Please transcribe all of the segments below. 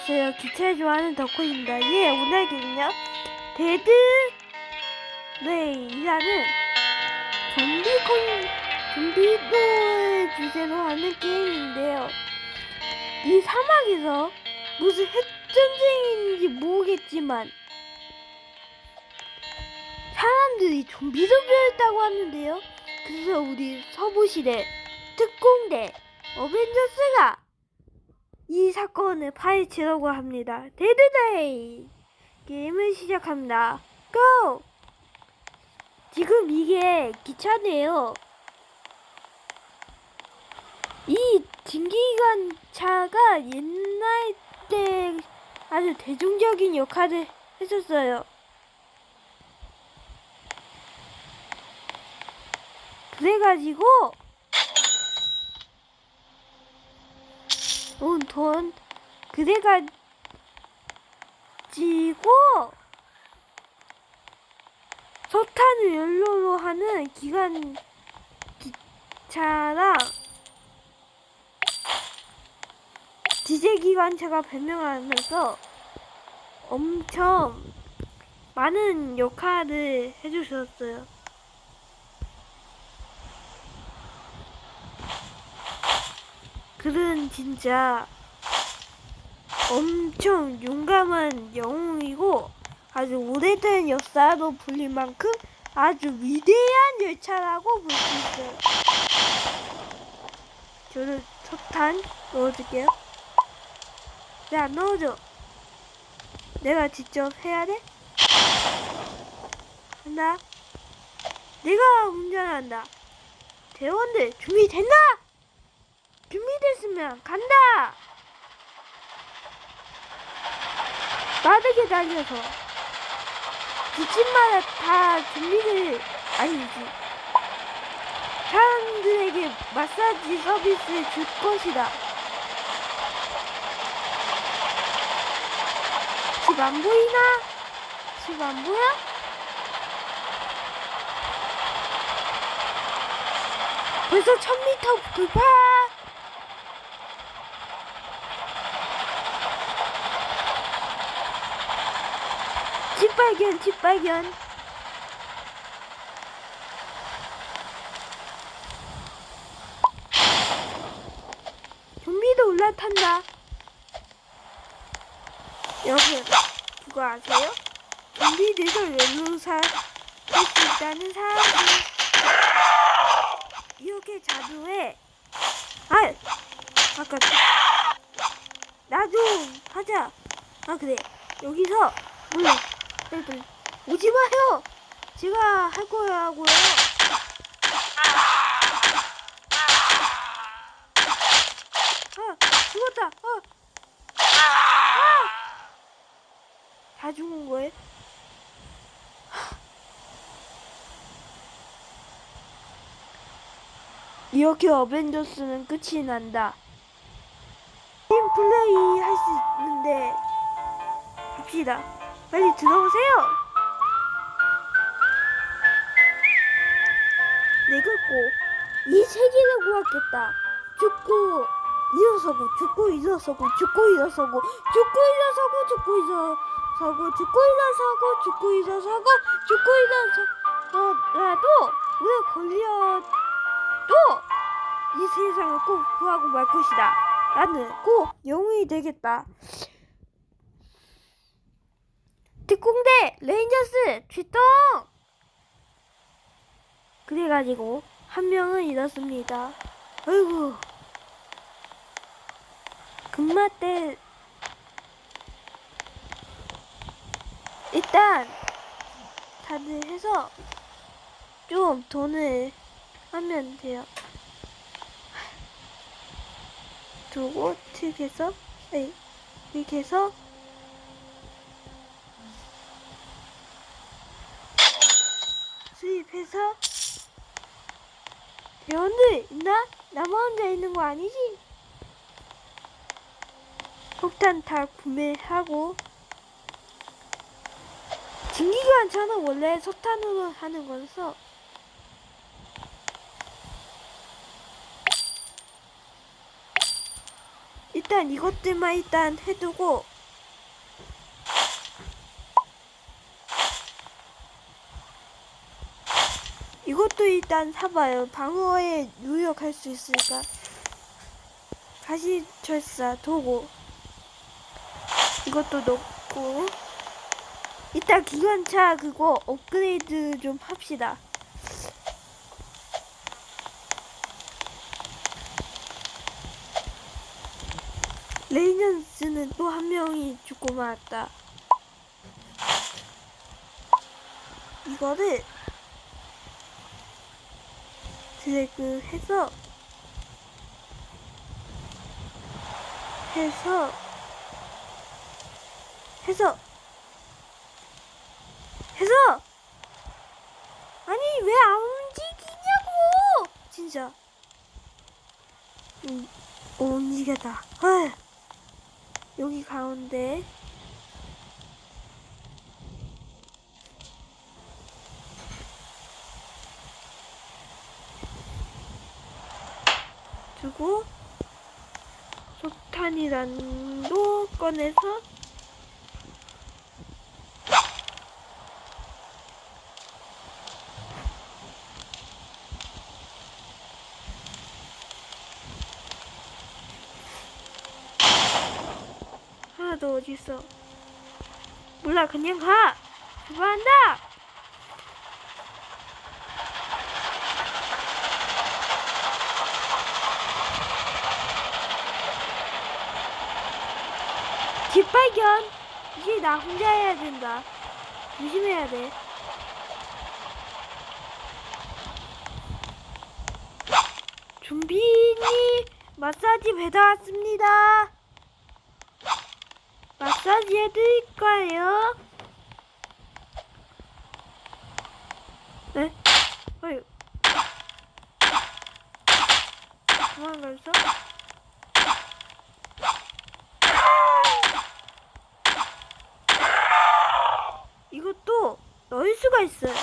안녕하세요. 기차를 좋아하는 덕후입니다. 예, 오늘은요. 데드 레이라는 좀비콘, 좀비도를 주제로 하는 게임인데요. 이 사막에서 무슨 핵전쟁인지 모르겠지만 사람들이 좀비도 되었다고 하는데요. 그래서 우리 서부시대 특공대 어벤져스가 이 사건을 파헤치려고 합니다. 데드데이 게임을 시작합니다. 고! 지금 이게 기차네요. 이 진기관차가 옛날 때 아주 대중적인 역할을 했었어요. 그래가지고 온 돈 그래가지고 석탄을 연료로 하는 기관 기차랑 디젤 기관차가 발명하면서 엄청 많은 역할을 해주셨어요. 그는 진짜 엄청 용감한 영웅이고 아주 오래된 역사로 불릴 만큼 아주 위대한 열차라고 볼 수 있어요. 저는 석탄 넣어줄게요. 왜안 넣어줘? 내가 직접 해야 돼? 간다. 내가 운전한다. 대원들 준비됐나? 준비됐으면 간다! 빠르게 달려서 집집마다 다 준비를 아니지 사람들에게 마사지 서비스를 줄 것이다 집 안 보이나? 집 안 보여? 벌써 1000m 돌파! 집 발견, 집 발견. 좀비도 올라탄다. 여러분, 그거 아세요? 좀비들도 연루사 할수 있다는 사람이 이렇게 자두에 아, 아까 나도 하자. 아 그래 여기서 몰라. 애들 오지 마요. 제가 할 거라고요. 아 죽었다. 어. 아! 다 죽은 거예요? 이렇게 어벤져스는 끝이 난다. 팀 플레이 할 수 있는데 갑시다. 빨리 들어오세요. 내가 꼭이 세계를 구하겠다. 죽고 일어서고 죽고 일어서고 죽고 일어서고 죽고 일어서고 죽고 일어서고 죽고 일어서고 죽고 일어서고 죽고 일어서더라도 왜 걸려도 이 세상을 꼭 구하고 말 것이다. 나는 꼭 영웅이 되겠다. 특공대 레인저스 출동! 그래가지고 한 명은 잃었습니다. 아이고 금마 때 일단 다들 해서 좀 돈을 하면 돼요. 두고 틱해서 에이 이렇게 해서 수입해서 대원들 있나? 나만 혼자 있는 거 아니지? 폭탄 다 구매하고 진기관차는 원래 석탄으로 하는 거라서 일단 이것들만 일단 해두고 이것도 일단 사봐요. 방어에 유력할 수 있으니까. 가시철사 도구 이것도 넣고 이따 기관차 그거 업그레이드 좀 합시다. 레이넌스는 또 한 명이 죽고 말았다. 이거를 드래그 해서 해서 해서 해서! 아니 왜 안 움직이냐고! 진짜. 음, 어, 움직였다. 아, 여기 가운데 두고 석탄이란도 꺼내서 하나 더 어디 있어? 몰라 그냥 가. 출발한다. 뒷발견. 이제 나 혼자 해야 된다. 조심해야 돼. 준비니 마사지 배달 왔습니다. 마사지 해드릴까요? 네? 어이. 도망가서? 이것도 넣을 수가 있어요.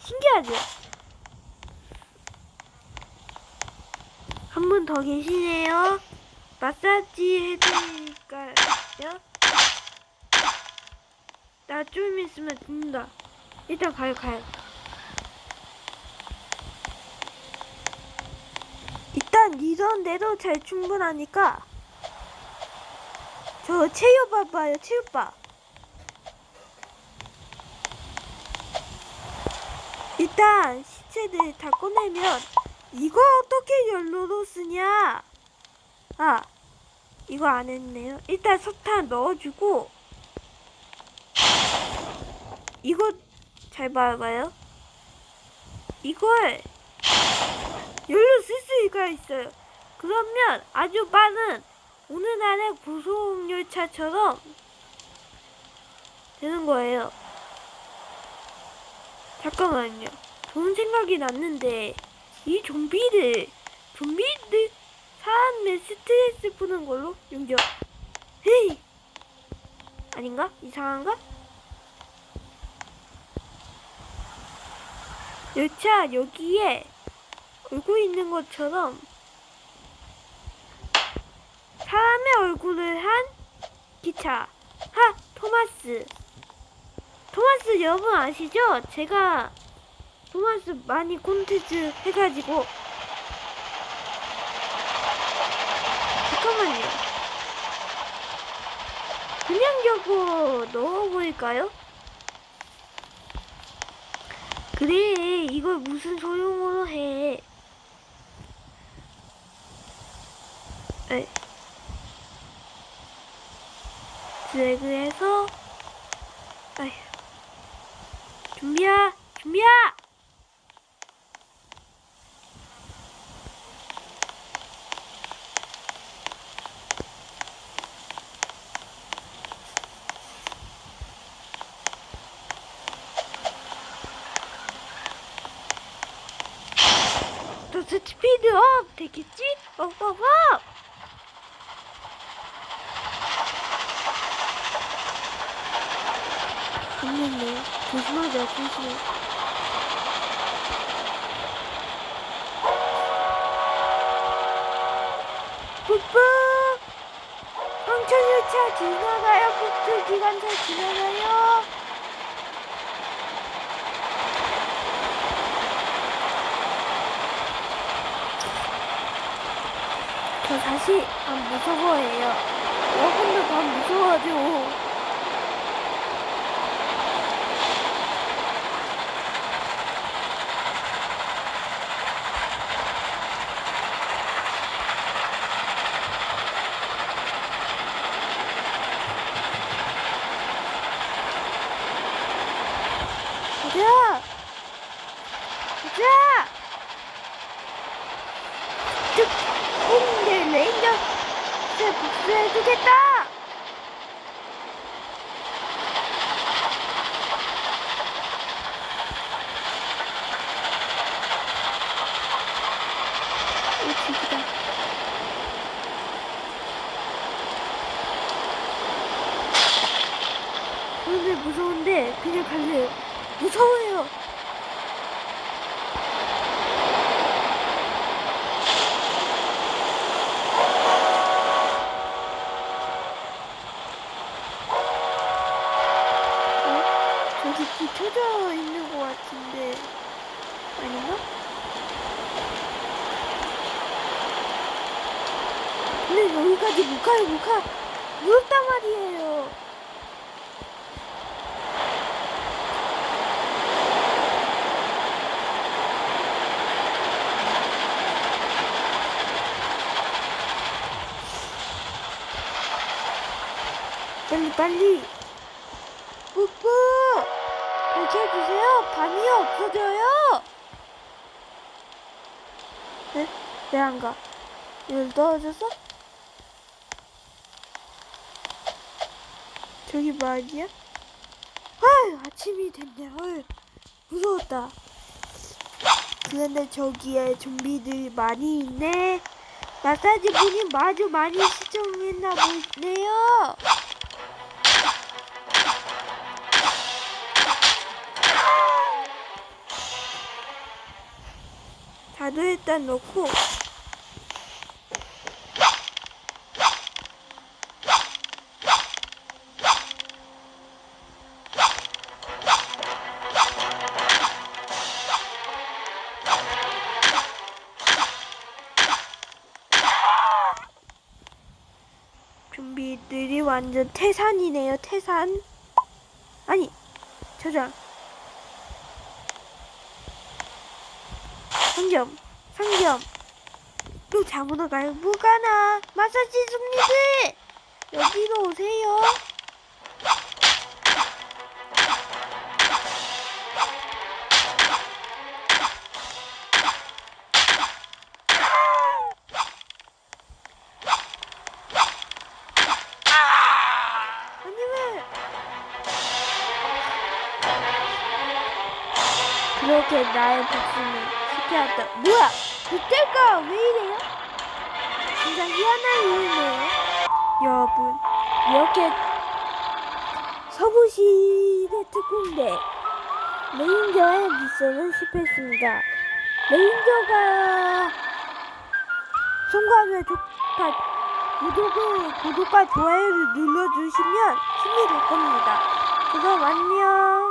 신기하죠? 한 분 더 계시네요. 마사지 해드릴까요? 나 좀 있으면 죽는다. 일단 가요, 가요. 일단 이런데도 잘 충분하니까 저 체육 봐봐요, 체육바. 일단 시체들 다 꺼내면 이거 어떻게 연료로 쓰냐? 아, 이거 안 했네요. 일단 석탄 넣어주고 이거 잘 봐봐요. 이걸 열로 쓸 수가 있어요. 그러면 아주 빠른 오늘날의 고속 열차처럼 되는 거예요. 잠깐만요. 좋은 생각이 났는데 이 좀비들 좀비들 사람의 스트레스 푸는 걸로 용접. 헤이 아닌가? 이상한가? 열차 여기에 얼굴 있는 것처럼 사람의 얼굴을 한 기차. 하 토마스. 토마스 여러분 아시죠? 제가 토마스 많이 콘텐츠 해가지고 잠깐만요. 그냥 저거 넣어볼까요? 그래 이걸 무슨 소용으로 해? 에 드래그해서 아휴 준비야 준비야 더 스피드업 되겠지? 업업업 없는데 조심하자 조심해 뿜뿜 기관차 지나가요. 국토 기관차 지나가요. 저 사실 안 무서워해요. 여러분도 안 무서워하죠. 가자! 가자! 쭉! 꽁대 레인저! 제 복수해주겠다! 오, 진짜. 근데 무서운데 그냥 갈래요. 무서워요. 어? 켜져 있는 것 같은데 아닌가? 근데 여기까지 못 가요 못 가. 무섭단 말이에요. 빨리 빨리 뿌뿌 밝혀주세요 밤이 없어져요 네? 왜안 가? 일 떨어졌어? 저기 뭐 아니야? 아유 아침이 됐네 아유 무서웠다 그런데 저기에 좀비들이 많이 있네 마사지 분이 아주 많이 시청했나 보네요 다도 일단 넣고. 좀비들이 완전 태산이네요 태산. 아니 저장. 상점, 상점. 또 자문어 가요. 무가나 마사지 좀비들 여기로 오세요. 그렇게 나의 복수는 시켜왔다. 뭐야? 이때가 왜 이래요? 진짜 희한한 이유네요. 여러분, 이렇게 서부시대 특공대 레인저의 미션을 실패했습니다. 레인저가 성공하면 좋다. 구독을, 구독과 좋아요를 눌러주시면 힘이 될 겁니다. 그럼 안녕.